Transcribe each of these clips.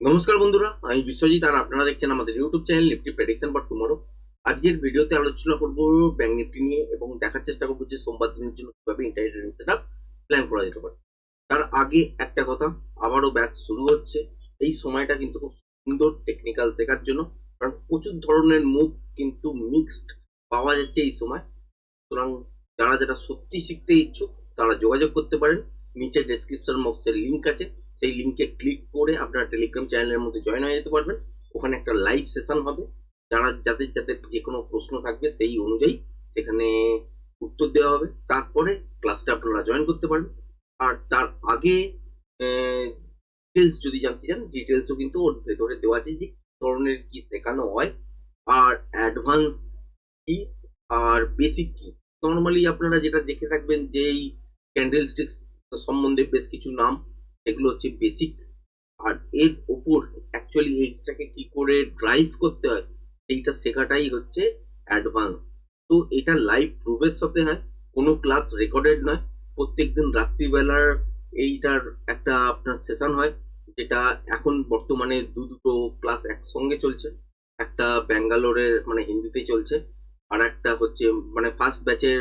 নমস্কার বন্ধুরা, আমি বিশ্বজিৎ আর আপনারা দেখছেন আমাদের YouTube channel Nifty prediction for tomorrow আজকের ভিডিওতে আলোচনা করব ব্যাংক নিফটি নিয়ে এবং দেখার চেষ্টা করব যে সোমবার দিনের জন্য কীভাবে ইন্টারনেট ট্রেডিং সেটআপ প্ল্যান করা যেতে পারে। তার আগে একটা কথা, আবারও ব্যাচ শুরু হচ্ছে। এই সময়টা কিন্তু খুব সুন্দর টেকনিক্যাল শেখার জন্য, কারণ প্রচুর ধরনের মুভ কিন্তু মিক্সড পাওয়া যাচ্ছে এই সময়। সুতরাং যারা যারা সত্যি শিখতে ইচ্ছুক, তারা যোগাযোগ করতে পারেন। নিচে ডেসক্রিপশন বক্সের লিঙ্ক আছে। সেই লিংকে ক্লিক করে আপনারা টেলিগ্রাম চ্যানেলের মধ্যে জয়েন হয়ে যেতে পারবেন। ওখানে একটা লাইভ সেশন হবে। যারা, যাদের যাদের যে কোনো প্রশ্ন থাকবে সেই অনুযায়ী সেখানে উত্তর দেওয়া হবে। তারপরে ক্লাসটা আপনারা জয়েন করতে পারেন আর তার আগে ডিটেলস যদি জানতে চান ডিটেলসও কিন্তু ওর ভেতরে দেওয়া আছে যে ধরনের কি শেখানো হয়, আর অ্যাডভান্স কি, আর বেসিক কি। নর্মালি আপনারা যেটা দেখে থাকবেন যে এই ক্যান্ডেল স্টিক্স সম্বন্ধে বেশ কিছু নাম এগুলো হচ্ছে বেসিক আর এর ওপর অ্যাকচুয়ালি এইটাকে কি করে ড্রাইভ করতে হয় সেইটা শেখাটাই হচ্ছে অ্যাডভান্স তো এটা লাইভ প্রুফের সাথে হয়, কোনো ক্লাস রেকর্ডেড নয়। প্রত্যেকদিন রাত্রিবেলার এইটার একটা আপনার সেশন হয়, যেটা এখন বর্তমানে দু দুটো ক্লাস একসঙ্গে চলছে। একটা ব্যাঙ্গালোরের মানে হিন্দিতে চলছে, আর একটা হচ্ছে মানে ফার্স্ট ব্যাচের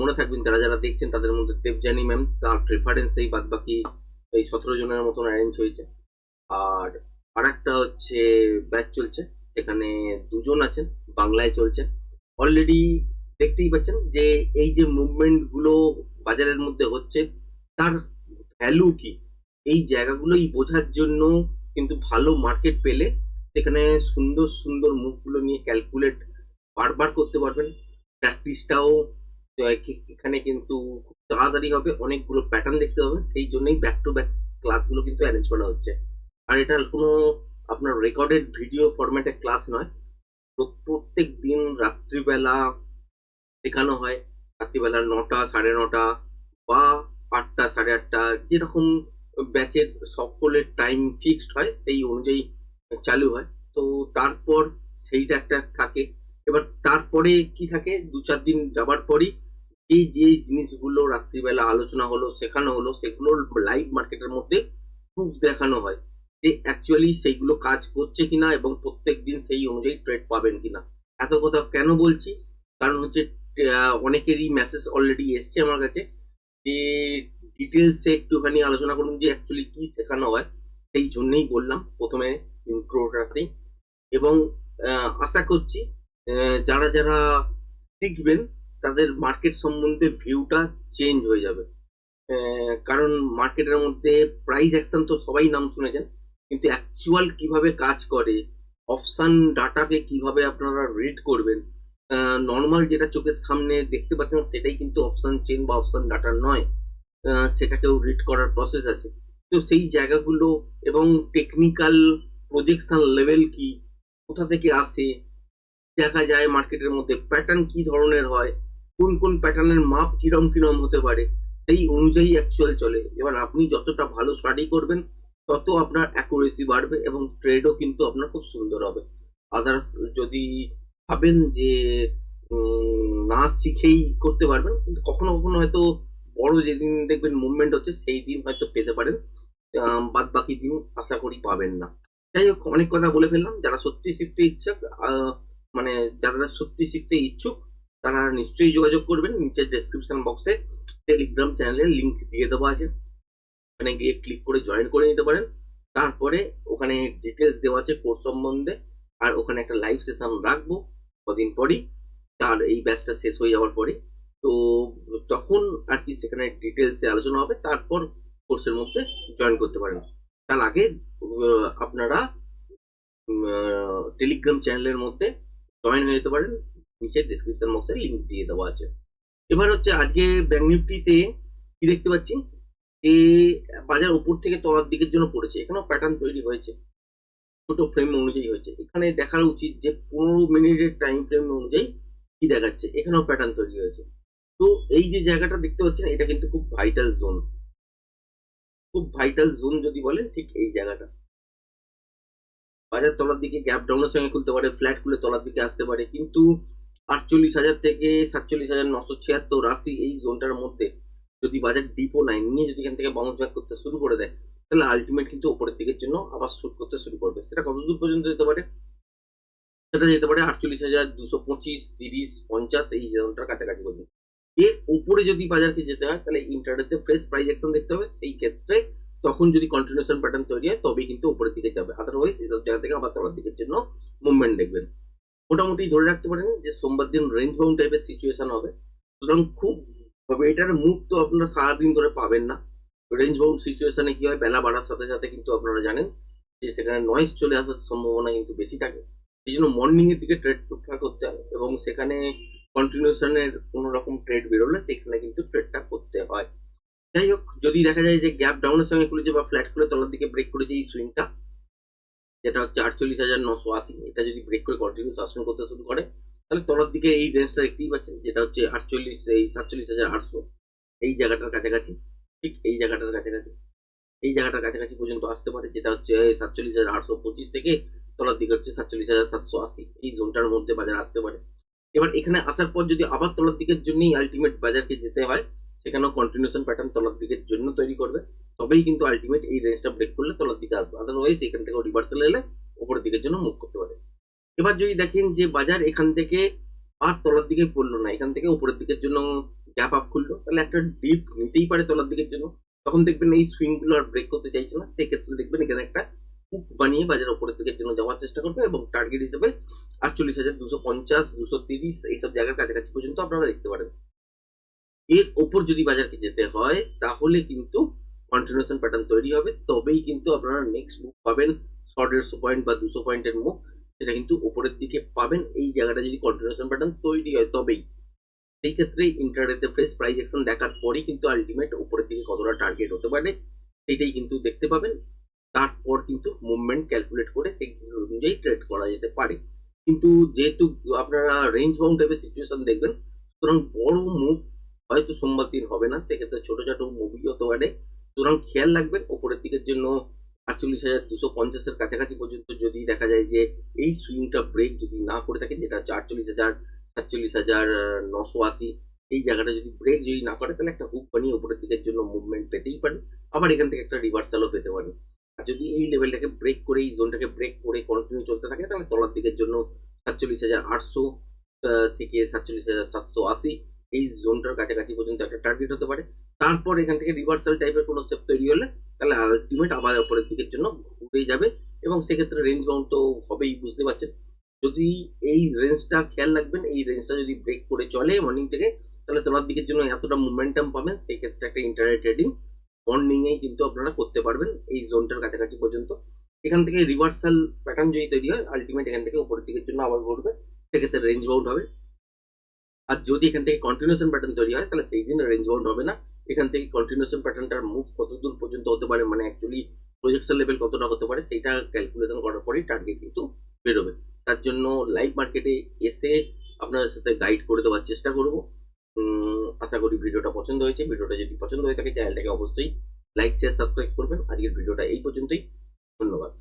মনে থাকবেন, যারা যারা দেখছেন তাদের মধ্যে দেবজানি ম্যাম তার প্রেফারেন্সেই বাদ বাকি এই সতেরো জনের মতন অ্যারেঞ্জ হয়েছে। আর আর একটা হচ্ছে ব্যাচ চলছে। সেখানে দুজন আছেন, বাংলায় চলছে। অলরেডি দেখতেই পাচ্ছেন যে এই যে মুভমেন্টগুলো বাজারের মধ্যে হচ্ছে, তার ভ্যালু কি? এই জায়গাগুলোই বোঝার জন্য কিন্তু ভালো মার্কেট পেলে সেখানে সুন্দর সুন্দর মুভগুলো নিয়ে ক্যালকুলেট বারবার করতে পারবেন। প্র্যাকটিসটাও এখানে কিন্তু তাড়াতাড়ি হবে, অনেকগুলো প্যাটার্ন দেখতে হবে, সেই জন্যই ব্যাক টু ব্যাক ক্লাসগুলো কিন্তু অ্যারেঞ্জ করা হচ্ছে। আর এটা কোনো আপনার রেকর্ডেড ভিডিও ফরম্যাটের ক্লাস নয়। প্রত্যেক দিন রাত্রিবেলা শেখানো হয়, রাত্রিবেলা নটা, সাড়ে নটা বা আটটা, সাড়ে আটটা, যেরকম ব্যাচের সকলের টাইম ফিক্সড হয়, সেই অনুযায়ী চালু হয়। তো তারপর সেইটা একটা থাকে। এবার তারপরে কি থাকে? দু চার দিন যাবার পরই এই যে জিনিসগুলো রাত্রিবেলা আলোচনা হলো, শেখানো হলো সেগুলো লাইভ মার্কেটের মধ্যে প্রুফ দেখানো হয় যে অ্যাকচুয়ালি সেইগুলো কাজ করছে কিনা এবং প্রত্যেক দিন সেই অনুযায়ী ট্রেড পাবেন কিনা। এত কথা কেন বলছি? কারণ হচ্ছে অনেকেরই মেসেজ অলরেডি এসছে আমার কাছে যে ডিটেলসে একটুখানি আলোচনা করুন যে অ্যাকচুয়ালি কি শেখানো হয়, সেই জন্যেই বললাম প্রথমে ইন্ট্রোটাতেই এবং আশা করছি যারা যারা শিখবেন তাদের মার্কেট সম্বন্ধে ভিউটা চেঞ্জ হয়ে যাবে। কারণ মার্কেটের মধ্যে প্রাইস অ্যাকশন তো সবাই নাম শুনেছেন, কিন্তু অ্যাকচুয়াল কীভাবে কাজ করে অপশান ডাটাকে কীভাবে আপনারা রিড করবেন নর্মাল যেটা চোখের সামনে দেখতে পাচ্ছেন সেটাই কিন্তু অপশান চেন বা অপশান ডাটা নয় সেটাকেও রিড করার প্রসেস আছে। তো সেই জায়গাগুলো এবং টেকনিক্যাল প্রজেকশন লেভেল কি, কোথা থেকে আসে, দেখা যায় মার্কেটের মধ্যে প্যাটার্ন কি ধরনের হয় কোন কোন প্যাটার্নের মাপ কিরম কিরম হতে পারে, সেই অনুযায়ী অ্যাকচুয়াল চলে। এবার আপনি যতটা ভালো স্টাডি করবেন, তত আপনার অ্যাকুরেসি বাড়বে এবং ট্রেডও কিন্তু আপনার খুব সুন্দর হবে। আদার্স যদি ভাবেন যে না শিখেই করতে পারবেন, কিন্তু কখনো কখনো হয়তো বড় যেদিন দেখবেন মুভমেন্ট হচ্ছে, সেই দিন হয়তো পেতে পারেন। বাদ বাকি দিন আশা করি পাবেন না। যাই হোক, অনেক কথা বলে ফেললাম। যারা সত্যি শিখতে ইচ্ছুক মানে যারা সত্যি শিখতে ইচ্ছুক তারা নিশ্চয়ই যোগাযোগ করবেন নিচের ডেসক্রিপশন বক্সে টেলিগ্রাম চ্যানেলের লিঙ্ক দিয়ে দেওয়া আছে। ওখানে গিয়ে ক্লিক করে জয়েন করে নিতে পারেন। তারপরে ওখানে ডিটেলস দেওয়া আছে কোর্স সম্বন্ধে। আর ওখানে একটা লাইভ সেশন রাখব কদিন পরই। তার এই ব্যাচটা শেষ হয়ে যাওয়ার পরে। তো তখন আর কি সেখানে ডিটেলসে আলোচনা হবে। তারপর কোর্সের মধ্যে জয়েন করতে পারেন। তার আগে আপনারা টেলিগ্রাম চ্যানেলের মধ্যে জয়েন হয়ে যেতে পারেন। নিচে ডিসক্রিপশন বক্সে লিঙ্ক দিয়ে দেওয়া আছে। এবার হচ্ছে আজকে ব্যাংক নিফটিতে কি দেখতে পাচ্ছি? যে বাজার উপর থেকে তলার দিকের জন্য পড়েছে। এখানেও প্যাটার্ন তৈরি হয়েছে। ছোট ফ্রেম অনুযায়ী হয়েছে। এখানে দেখার উচিত যে পনেরো মিনিটের টাইম ফ্রেম অনুযায়ী কি দেখাচ্ছে। এখানেও প্যাটার্ন তৈরি হয়েছে। তো এই যে জায়গাটা দেখতে পাচ্ছেন, এটা কিন্তু খুব ভাইটাল জোন খুব ভাইটাল জোন যদি বলেন, ঠিক এই জায়গাটা। বাজার তলার দিকে গ্যাপ ডাউনের সঙ্গে খুলতে পারে ফ্ল্যাট খুলে তলার দিকে আসতে পারে। কিন্তু আটচল্লিশ হাজার থেকে সাতচল্লিশ হাজার নশো ছিয়াত্তর আশি এই জোনটার মধ্যে যদি বাজার ডিপো নাই নিয়ে যদি এখান থেকে বাউন্স ব্যাক করতে শুরু করে দেয়, তাহলে আলটিমেট কিন্তু উপরের দিকের জন্য আবার শুট করতে শুরু করবে। সেটা কত দূর পর্যন্ত যেতে পারে? সেটা যেতে পারে আটচল্লিশ হাজার দুশো পঁচিশ, তিরিশ, পঞ্চাশ এই জোনটার কাছাকাছি পর্যন্ত। এর উপরে যদি বাজারকে যেতে হয়, তাহলে ইন্টারনেটে ফ্রেশ প্রাইস অ্যাকশন দেখতে হবে। সেই ক্ষেত্রে তখন যদি কন্টিনিউশন প্যাটার্ন তৈরি হয়, তবেই কিন্তু উপরের দিকে যাবে। আদারওয়াইজ এসব জায়গা থেকে আবার তলার দিকের জন্য মুভমেন্ট দেখবেন। মোটামুটি ধরে রাখতে পারেন যে সোমবার দিন রেঞ্জ বাউন্ড টাইপের সিচুয়েশন হবে। সুতরাং খুব এটার মুখ তো আপনারা সারাদিন ধরে পাবেন না। রেঞ্জ বাউন্ড সিচুয়েশনে কি হয়, বেলা বাড়ার সাথে সাথে কিন্তু আপনারা জানেন যে সেখানে নয়েজ চলে আসার সম্ভাবনা কিন্তু বেশি থাকে। এই জন্য মর্নিং এর দিকে ট্রেড প্রিফার করতে হয় এবং সেখানে কন্টিনিউশনের কোনো রকম ট্রেড বেরোলে সেখানে কিন্তু ট্রেডটা করতে হয়। যাই হোক, যদি দেখা যায় যে গ্যাপ ডাউনের সঙ্গে খুলেছে বা ফ্ল্যাট খুলে তলার দিকে ব্রেক করেছে এই সুইংটা যেটা হচ্ছে আটচল্লিশ হাজার নশো আশি, এটা যদি ব্রেক করে কন্টিনিউ শাসন করতে শুরু করে, তাহলে তলার দিকে এই রেঞ্জটা দেখতেই পাচ্ছেন, যেটা হচ্ছে আটচল্লিশ, এই সাতচল্লিশ হাজার আটশো। এই জায়গাটার কাছাকাছি, ঠিক এই জায়গাটার কাছাকাছি, এই জায়গাটার কাছাকাছি পর্যন্ত আসতে পারে, যেটা হচ্ছে সাতচল্লিশ হাজার আটশো পঁচিশ থেকে তলার দিকে হচ্ছে সাতচল্লিশ হাজার সাতশো আশি, এই জোনটার মধ্যে বাজার আসতে পারে। এবার এখানে আসার পর যদি আবার তলার দিকের জন্যই আলটিমেট বাজারকে যেতে হয় সেখানেও কন্টিনিউশন প্যাটার্ন তলার দিকের জন্য তৈরি করবে। তবেই কিন্তু আলটিমেট এই রেঞ্জটা ব্রেক করলে তলার দিকে আসবে। আদারওয়াইজ এখান থেকে রিভার্সাল এলে উপরের দিকের জন্য মুভ করতে পারে। এবার যদি দেখেন যে বাজার এখান থেকে আর তলার দিকে পড়ল না, এখান থেকে উপরের দিকের জন্য গ্যাপ আপ খুললো, তাহলে একটা ডিপ নিতেই পারে তলার দিকের জন্য। তখন দেখবেন এই সুইংগুলো আর ব্রেক করতে চাইছে না। সেক্ষেত্রে দেখবেন এখানে একটা হুক বানিয়ে বাজার উপরের দিকের জন্য যাওয়ার চেষ্টা করবে এবং টার্গেট হিসেবে আটচল্লিশ হাজার দুশো পঞ্চাশ, দুশো তিরিশ এইসব জায়গার কাছাকাছি পর্যন্ত আপনারা দেখতে পারেন। এর ওপর যদি বাজারকে যেতে হয়, তাহলে কিন্তু কন্টিনিউশন প্যাটার্ন তৈরি হবে। তবেই কিন্তু আপনারা নেক্সট মুভ পাবেন। ছ দেড়শো পয়েন্ট বা দুশো পয়েন্টের মুভ সেটা কিন্তু উপরের দিকে পাবেন। এই জায়গাটা যদি কন্টিনিউশন প্যাটার্ন তৈরি হয়, তবেই। সেই ক্ষেত্রে ইন্টারনেটে ফ্রেশ প্রাইস অ্যাকশন দেখার পরই কিন্তু আলটিমেট উপরের দিকে কতটা টার্গেট হতে পারে, সেটাই কিন্তু দেখতে পাবেন। তারপর কিন্তু মুভমেন্ট ক্যালকুলেট করে সেই অনুযায়ী ট্রেড করা যেতে পারে। কিন্তু যেহেতু আপনারা রেঞ্জ বাউন্ড টাইপের সিচুয়েশন দেখবেন, সুতরাং বড় মুভ হয়তো সোমবার দিন হবে না, সেক্ষেত্রে ছোট ছোট মুভি হতে পারে সুতরাং খেয়াল রাখবেন, ওপরের দিকের জন্য আটচল্লিশ হাজার দুশো পঞ্চাশের কাছাকাছি পর্যন্ত যদি দেখা যায় যে এই সুইংটা ব্রেক যদি না করে থাকে যেটা হচ্ছে আটচল্লিশ হাজার, সাতচল্লিশ হাজার, নশো আশি, এই জায়গাটা যদি ব্রেক যদি না করে, তাহলে একটা হুক বানিয়ে উপরের দিকের জন্য মুভমেন্ট পেতেই পারে আবার এখান থেকে একটা রিভার্সালও পেতে পারে আর যদি এই লেভেলটাকে ব্রেক করে, এই জোনটাকে ব্রেক করে কন্টিনিউ চলতে থাকে, তাহলে তলার দিকের জন্য সাতচল্লিশ হাজার আটশো থেকে সাতচল্লিশ হাজার সাতশো আশি এই জোনটার কাছাকাছি পর্যন্ত একটা টার্গেট হতে পারে। তারপর এখান থেকে রিভার্সাল টাইপের কোনো সেপ তৈরি হলে তাহলে আলটিমেট আবার উপরের দিকের জন্য ঘুরে যাবে এবং সেক্ষেত্রে রেঞ্জ বাউন্ড তো হবেই, বুঝতে পারছেন? যদি এই রেঞ্জটা খেয়াল রাখবেন, এই রেঞ্জটা যদি ব্রেক করে চলে মর্নিং থেকে, তাহলে তলার দিকের জন্য এতটা মোমেন্টাম পাবেন সেই ক্ষেত্রে একটা ইন্টারনেট ট্রেডিং মর্নিং এ কিন্তু আপনারা করতে পারবেন এই জোনটার কাছাকাছি পর্যন্ত। এখান থেকে রিভার্সাল প্যাটার্ন যদি তৈরি হয় আলটিমেট এখান থেকে উপরের দিকের জন্য আবার ঘুরবে, সেক্ষেত্রে রেঞ্জ বাউন্ড হবে। আর যদি এখান থেকে কন্টিনিউশন প্যাটার্ন তৈরি হয়, তাহলে সেই দিন রেঞ্জ বাউন্ড হবে না। এখান থেকে কন্টিনিউশন প্যাটার্নটার মুভ কত দূর পর্যন্ত হতে পারে মানে অ্যাকচুয়ালি প্রজেকশন লেভেল কতটা হতে পারে সেটা ক্যালকুলেশন করার পরেই টার্গেট কিন্তু বেরোবে। তার জন্য লাইভ মার্কেটে এসে আপনাদের সাথে গাইড করে দেওয়ার চেষ্টা করব। আশা করি ভিডিওটা পছন্দ হয়েছে। ভিডিওটা যদি পছন্দ হয়ে থাকে চ্যানেলটাকে অবশ্যই লাইক শেয়ার সাবস্ক্রাইব করবেন। আজকের ভিডিওটা এই পর্যন্তই। ধন্যবাদ।